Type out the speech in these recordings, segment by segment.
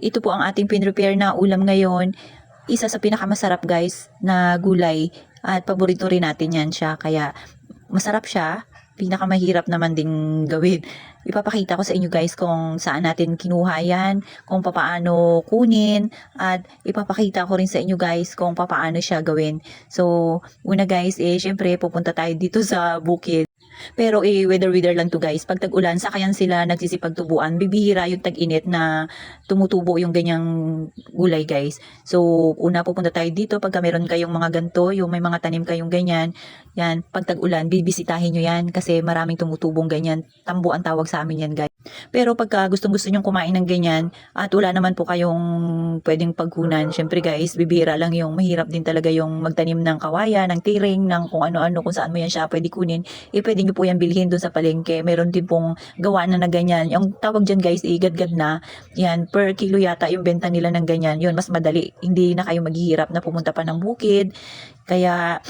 ito po ang ating pinrepare na ulam ngayon. Isa sa pinakamasarap guys na gulay at paborito rin natin yan siya. Kaya masarap siya, pinakamahirap naman ding gawin. Ipapakita ko sa inyo guys kung saan natin kinuha yan, kung papaano kunin, at ipapakita ko rin sa inyo guys kung papaano siya gawin. So, una guys, eh, syempre, pupunta tayo dito sa bukid. Pero eh, weather-weather lang to guys. Pag tag-ulan, sakayan sila nagsisipagtubuan. Bibihira yung tag-init na tumutubo yung ganyang gulay guys. So, una pupunta tayo dito pagka meron kayong mga ganto, yung may mga tanim kayong ganyan. Yan, pag tag-ulan, bibisitahin nyo yan kasi maraming tumutubong ganyan. Tambo ang tawag sa amin yan guys. Pero pagka gustong gusto nyong kumain ng ganyan at wala naman po kayong pwedeng pagkunan, syempre guys, bibira lang yung mahirap din talaga yung magtanim ng kawayan, ng tiring, ng kung ano-ano, kung saan mo yan siya pwede kunin, eh pwede nyo po yan bilhin doon sa palengke. Meron din pong gawa na na ganyan. Yung tawag dyan guys, igad-gad na. Yan, per kilo yata yung benta nila ng ganyan. Yun, mas madali. Hindi na kayo maghihirap na pumunta pa ng bukid. Kaya,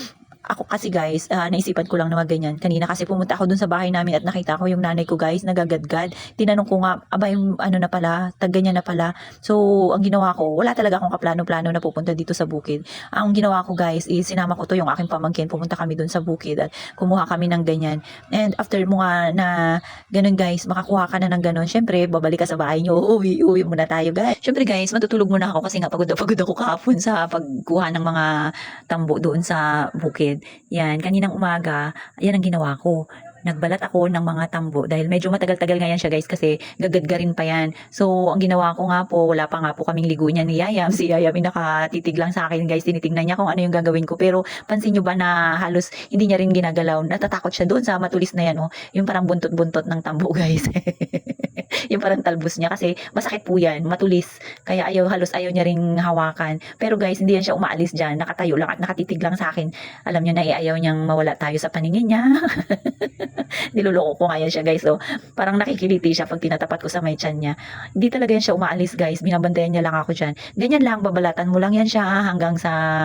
ako kasi guys, ah, naisipan ko lang na ganyan. Kanina kasi pumunta ako dun sa bahay namin at nakita ko yung nanay ko guys, nagagadgad. Tinanong ko nga, aba yung ano na pala, tag ganyan na pala. So, ang ginawa ko, wala talaga akong kaplano-plano na pupunta dito sa bukid. Ang ginawa ko guys, is sinama ko to yung aking pamangkin, pumunta kami dun sa bukid at kumuha kami ng ganyan. And after mo nga na ganun guys, makakuha ka na ng ganun, syempre, babalik ka sa bahay nyo, uwi, uwi muna tayo guys. Syempre guys, matutulog muna ako kasi nga pagod na pagod ako kahapon sa pagkuha ng mga tambo doon sa bukid. Yan, kaninang umaga, yan ang ginawa ko. Nagbalat ako ng mga tambo dahil medyo matagal-tagal nga yan siya guys kasi gagadgarin pa yan. So, ang ginawa ko nga po, wala pa nga po kaming ligo niya ni Yayam. Si Yayam ay nakatitig lang sa akin guys, tinitingnan niya kung ano yung gagawin ko. Pero pansin nyo ba na halos hindi niya rin ginagalaw. Natatakot siya doon sa matulis na yan. Oh. Yung parang buntot-buntot ng tambo guys. yung parang talbos niya kasi masakit po yan, matulis. Kaya ayaw, halos ayaw niya ring hawakan. Pero guys, hindi yan siya umaalis dyan. Nakatayo lang at nakatitig lang sa akin. Alam niyo na, eh, ayaw niyang mawala tayo sa paningin niya. Niloloko ko nga yan siya guys. So, parang nakikiliti siya pag tinatapat ko sa may tiyan niya. Hindi talaga yan siya umaalis guys. Binabantayan niya lang ako dyan. Ganyan lang, babalatan mo lang yan siya hanggang sa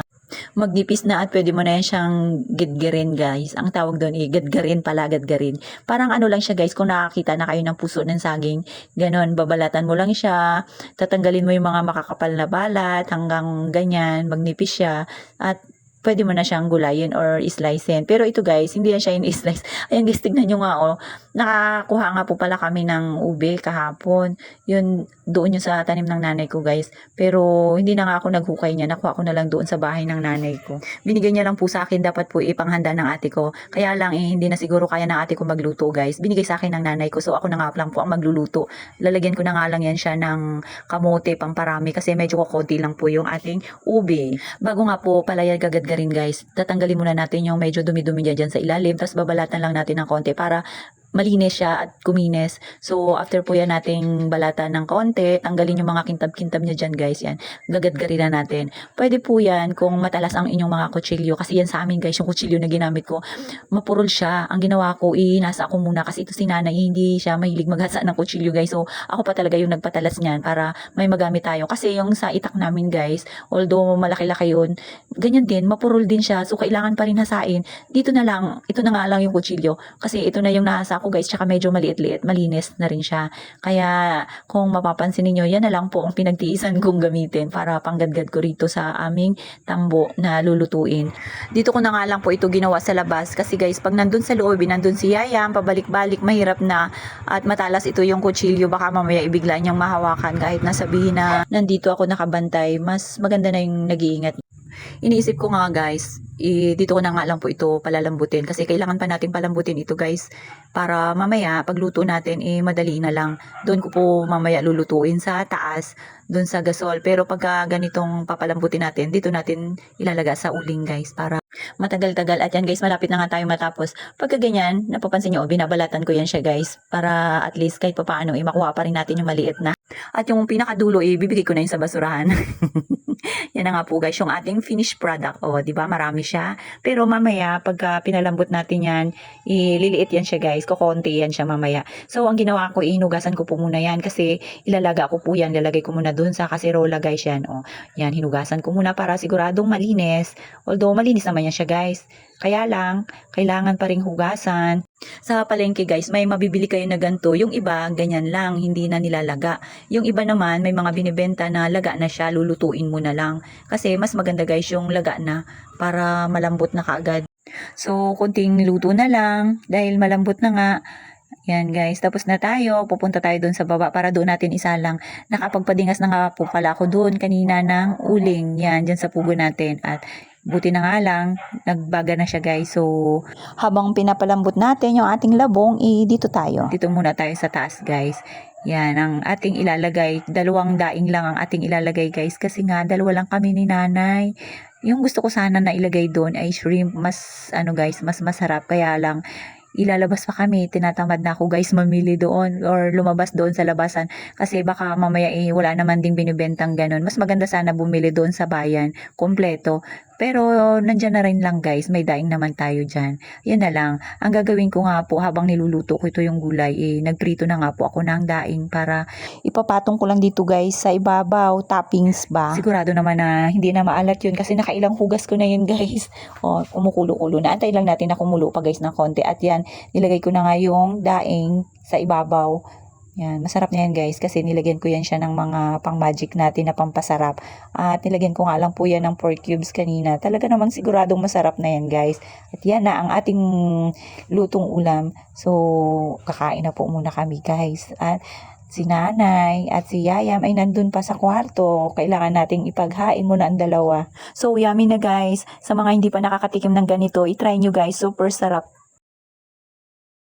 magnipis na at pwede mo na yan siyang gidgerin guys. Ang tawag doon eh, gadgarin pala, gadgarin. Parang ano lang siya guys, kung nakakita na kayo ng puso ng saging, ganon, babalatan mo lang siya, tatanggalin mo yung mga makakapal na balat, hanggang ganyan, magnipis siya, at pwede mo na siyang gulayin or slicein. Pero ito guys, hindi yan siya in-slice. Ayan guys, tignan nyo nga oh. Nakakuha nga po pala kami ng ube kahapon. Yun, doon yun sa tanim ng nanay ko guys. Pero hindi na nga ako naghukay niya. Nakuha ko na lang doon sa bahay ng nanay ko. Binigay niya lang po sa akin, dapat po ipanghanda ng ate ko. Kaya lang eh, hindi na siguro kaya ng ate ko magluto guys. Binigay sa akin ng nanay ko. So ako na nga lang po ang magluluto. Lalagyan ko na nga lang yan siya ng kamote pamparami kasi medyo kukunti lang po yung ating ube. Bago nga po pala yan gagadgarin guys, tatanggalin muna natin yung medyo dumi-dumi dyan, dyan sa ilalim. Tapos babalatan lang natin ng konti para malinis siya at kumines. So, after po yan nating balatan ng konti, tanggalin yung mga kintab-kintab niya dyan guys. Yan, gagadgarin na natin. Pwede po yan kung matalas ang inyong mga kutsilyo. Kasi yan sa amin guys, yung kutsilyo na ginamit ko, mapurol siya. Ang ginawa ko, inasa ako muna kasi ito si nanay, hindi siya mahilig maghasa ng kutsilyo guys. So, ako pa talaga yung nagpatalas niyan para may magamit tayo. Kasi yung sa itak namin guys, although malaki-laki yun, ganyan din, mapurol din siya. So, kailangan pa rin hasain. Dito na lang, ito na nga lang yung kutsilyo. Kasi ito na yung nahasa ko guys, tsaka medyo maliit-liit, malinis na rin siya. Kaya, kung mapapansin niyo yan na lang po ang pinagtiisan kong gamitin para panggadgad ko rito sa aming tambo na lulutuin. Dito ko na nga lang po ito ginawa sa labas kasi guys, pag nandun sa loob, nandun si Yayam, pabalik-balik, mahirap na at matalas ito yung kutsilyo, baka mamaya ibigla niyang mahawakan kahit nasabihin na nandito ako nakabantay, mas maganda na yung nag-iingat iniisip ko nga guys, i, dito ko na nga lang po ito palalambutin kasi kailangan pa natin palambutin ito guys para mamaya pagluto natin eh madali na lang. Doon ko po mamaya lulutuin sa taas, doon sa gasol. Pero pagka ganitong papalambutin natin, dito natin ilalaga sa uling guys para matagal-tagal. At yan guys, malapit na nga tayo matapos. Pagka ganyan, napapansin nyo, oh, binabalatan ko yan siya guys para at least kahit papaano eh makuha pa rin natin yung maliit na. At yung pinakadulo, eh, bibigay ko na yun sa basurahan. Yan na nga po guys, yung ating finished product. O, di ba marami siya. Pero mamaya, pagka pinalambot natin yan, ililiit yan siya guys. Kukonti yan siya mamaya. So, ang ginawa ko, inugasan ko po muna yan kasi ilalaga ko po yan. Lalagay ko muna dun sa kaserola guys yan. O, yan, hinugasan ko muna para siguradong malinis. Although, malinis naman yan siya guys. Kaya lang, kailangan pa ring hugasan. Sa palengke guys, may mabibili kayo na ganito. Yung iba, ganyan lang, hindi na nilalaga. Yung iba naman, may mga binibenta na laga na siya, lulutuin mo na lang. Kasi mas maganda guys yung laga na para malambot na kaagad. So, kunting luto na lang dahil malambot na nga. Yan guys, tapos na tayo. Pupunta tayo doon sa baba para doon natin isa lang. Nakapagpadingas na nga po pala ako doon kanina ng uling. Yan, dyan sa pugo natin. At buti na nga lang, nagbaga na siya guys. So, habang pinapalambot natin yung ating labong, eh, dito tayo. Dito muna tayo sa taas guys. Yan, ang ating ilalagay. Dalawang daing lang ang ating ilalagay guys. Kasi nga, dalawa lang kami ni nanay. Yung gusto ko sana na ilagay doon ay shrimp. Mas, ano guys, mas masarap. Kaya lang, ilalabas pa kami. Tinatamad na ako guys mamili doon or lumabas doon sa labasan. Kasi baka mamaya eh, wala naman ding binibentang ganun. Mas maganda sana bumili doon sa bayan. Kompleto. Pero nandyan na rin lang guys, may daing naman tayo dyan. Yan na lang. Ang gagawin ko nga po habang niluluto ko ito yung gulay, eh, nagprito na nga po ako ng daing para ipapatong ko lang dito guys sa ibabaw, toppings ba. Sigurado naman na hindi na maalat yun kasi nakailang hugas ko na yun guys. O, kumukulo-kulo na. Antay lang natin na kumulo pa guys ng konti. At yan, nilagay ko na nga yung daing sa ibabaw. Yan, masarap na yan guys kasi nilagyan ko yan siya ng mga pang magic natin na pampasarap. At nilagyan ko nga lang po yan ng pork cubes kanina. Talaga namang siguradong masarap na yan guys. At yan na ang ating lutong ulam. So, kakain na po muna kami guys. At si nanay at si yayam ay nandun pa sa kwarto. Kailangan nating ipaghain muna ang dalawa. So, yummy na guys. Sa mga hindi pa nakakatikim ng ganito, itry nyo guys. Super sarap.